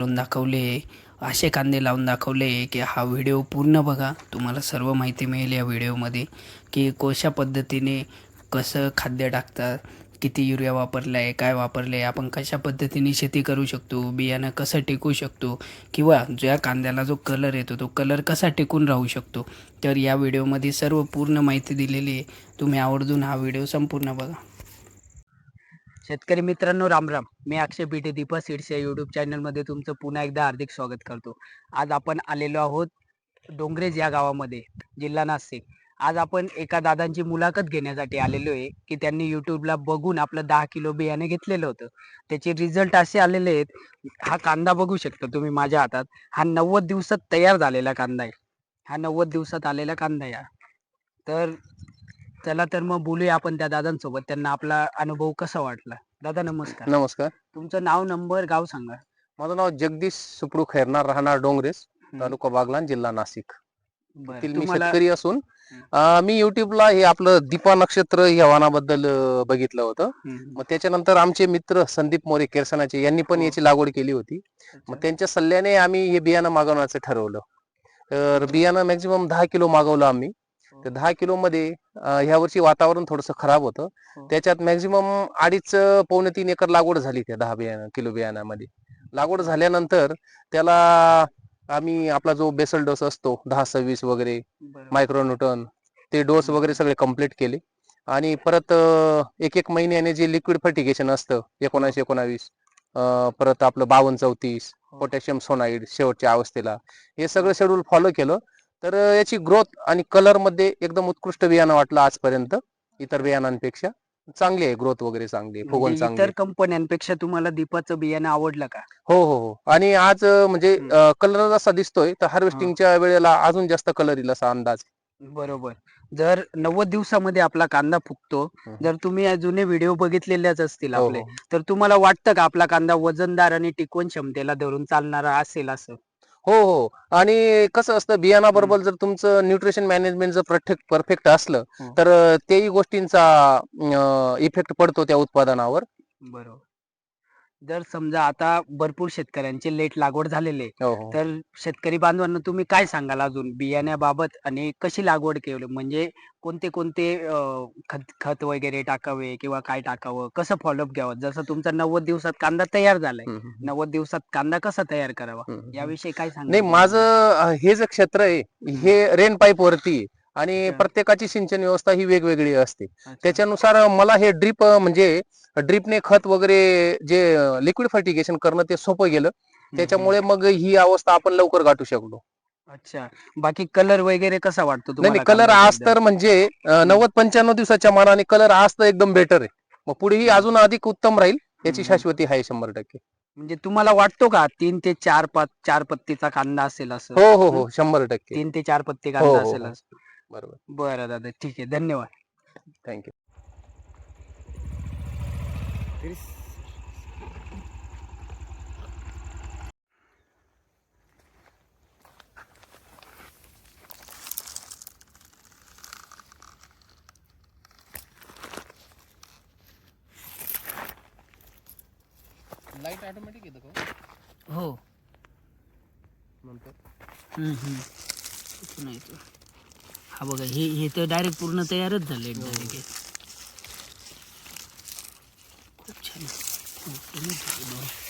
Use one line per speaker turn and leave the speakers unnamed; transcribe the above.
करून दाखवले असे कांदे लावून दाखवले की हा व्हिडिओ पूर्ण बघा. तुम्हाला सर्व माहिती मिळेल या व्हिडिओमध्ये की कशा पद्धतीने कसं खाद्य टाकतात किती युरिया वापरला आहे काय वापरलं आहे आपण कशा पद्धतीने शेती करू शकतो बियाणं कसं टिकू शकतो किंवा ज्या कांद्याला जो कलर येतो तो कलर कसा टिकून राहू शकतो. तर या व्हिडिओमध्ये सर्व पूर्ण माहिती दिलेली आहे. तुम्ही आवर्जून हा व्हिडिओ संपूर्ण बघा. शेतकरी मित्रांनो रामराम मी अक्षय पिठे दीपा सीड्स या यूट्यूब चॅनलमध्ये तुमचं पुन्हा एकदा हार्दिक स्वागत करतो. आज आपण आलेलो आहोत डोंगरेज या गावामध्ये जिल्हा नाशिक. आज आपण एका दादांची मुलाखत घेण्यासाठी आलेलो आहे की त्यांनी यूट्यूबला बघून आपलं दहा किलो बियाणे घेतलेलं होतं. त्याचे रिझल्ट असे आलेले आहेत हा कांदा बघू शकता तुम्ही माझ्या हातात. हा नव्वद दिवसात तयार झालेला कांदा आहे. हा नव्वद दिवसात आलेला कांदा आहे तर चला तर मग बोलूया आपण त्या दादांसोबत त्यांना आपला अनुभव कसा वाटला दादा नमस्कार
नमस्कार
तुमचं नाव नंबर गाव सांगा
माझं नाव जगदीश सुपडू खैरनार राहणार डोंगरेस
हम्म.
तालुका बागलान जिल्हा नाशिक
बरं.
येथील मी
तुम्हाला
शेतकरी असून. अं, मी युट्यूबला हे आपलं दीपा नक्षत्र या वाहनाबद्दल अं, बघितलं होतं
हम्म.
मग त्याच्यानंतर आमचे मित्र संदीप मोरे केरसनाचे यांनी पण
हो.
याची लागवड केली होती मग त्यांच्या सल्ल्याने आम्ही हे बियाणं मागवण्याचं ठरवलं तर बियाणं मॅक्झिमम दहा किलो मागवलं आम्ही. तर दहा किलो मध्ये ह्या वर्षी वातावरण थोडस खराब होतं
हो.
त्याच्यात मॅक्झिमम अडीच पावणे तीन एकर लागवड झाली त्या दहा बियाणं किलो बियाणामध्ये लागवड झाल्यानंतर त्याला आम्ही आपला जो बेसल डोस असतो दहा सव्वीस वगैरे. मायक्रोन्यूटन ते डोस. वगैरे सगळे कंप्लीट केले आणि परत एक एक महिन्याने जे लिक्विड फर्टिगेशन असतं एकोणास एकोणावीस अं, परत आपलं बावन्न चौतीस
हो.
पोटॅशियम सोनाईड शेवटच्या अवस्थेला हे सगळं शेड्यूल फॉलो केलं तर याची ग्रोथ आणि कलरमध्ये एकदम उत्कृष्ट बियाणं वाटलं आजपर्यंत इतर बियाणांपेक्षा चांगली आहे ग्रोथ वगैरे चांगली आहे फुगवण
म्हणजे
चांगली
इतर
आहे.
कंपन्यांपेक्षा तुम्हाला दीपाचं बियाणं आवडलं का
हो हो हो आणि आज अं, म्हणजे. कलर जसा दिसतोय तर हार्वेस्टिंगच्या वेळेला अजून जास्त कलर येईल असा अंदाज
बरोबर जर नव्वद दिवसामध्ये आपला कांदा फुगतो. जर तुम्ही या जुने व्हिडिओ बघितलेलेच असतील
हो,
आपले
हो.
तर तुम्हाला वाटतं का आपला कांदा वजनदार आणि टिकवण क्षमतेला धरून चालणारा असेल असं
हो हो. आणि कसं असतं बियाणाबरोबर जर तुमचं न्यूट्रिशन मॅनेजमेंट जर परफेक्ट परफेक्ट असलं. तर तेही गोष्टींचा इफेक्ट पडतो त्या उत्पादनावर.
बरोबर. जर समजा आता भरपूर शेतकऱ्यांचे लेट लागवड झालेले आहे,
हो हो.
तर शेतकरी बांधवांना तुम्ही काय सांगाल अजून? बियाण्याबाबत आणि कशी लागवड केली? म्हणजे कोणते कोणते अं, खत खत वगैरे टाकावे किंवा काय टाकावं? कसं फॉलोअप घ्यावं? जसं तुमचा नव्वद दिवसात कांदा तयार झालाय
हम्म, हम्म,
नव्वद दिवसात कांदा कसा तयार करावा?
हम्म, हम्म.
याविषयी काय सांगा
नाही माझं अं, हे जे क्षेत्र आहे हे रेन पाईप वरती आहे. आणि
अच्छा.
प्रत्येकाची सिंचन व्यवस्था ही वेगवेगळी असते. त्याच्यानुसार मला हे ड्रीप म्हणजे ड्रीपने खत वगैरे जे लिक्विड फर्टिगेशन करणं ते सोपं गेलं. त्याच्यामुळे मग ही अवस्था आपण लवकर गाठू शकलो.
अच्छा. बाकी कलर वगैरे कसा वाटतो
नाही कलर आज? तर म्हणजे नव्वद पंच्याण्णव दिवसाच्या मानाने कलर आज तर एकदम बेटर आहे. मग पुढेही अजून अधिक उत्तम राहील याची
हम्म.
शाश्वती आहे शंभर टक्के.
म्हणजे तुम्हाला वाटतो का तीन ते चार पाच चार पत्तीचा कांदा असेल असं?
हो हो हो शंभर टक्के.
तीन ते चार पत्ती
हो,
कांदा
हो,
असेल
हो.
असं.
बरोबर.
बरं दादा ठीक आहे. धन्यवाद.
थँक्यू. लाइट ऑटोमॅटिक येतं का?
हो.
नंतर
इथून येतो. हा बघा हे हे तर डायरेक्ट पूर्ण तयारच झाले डायरेक्ट खूप छान हो, तुम्ही-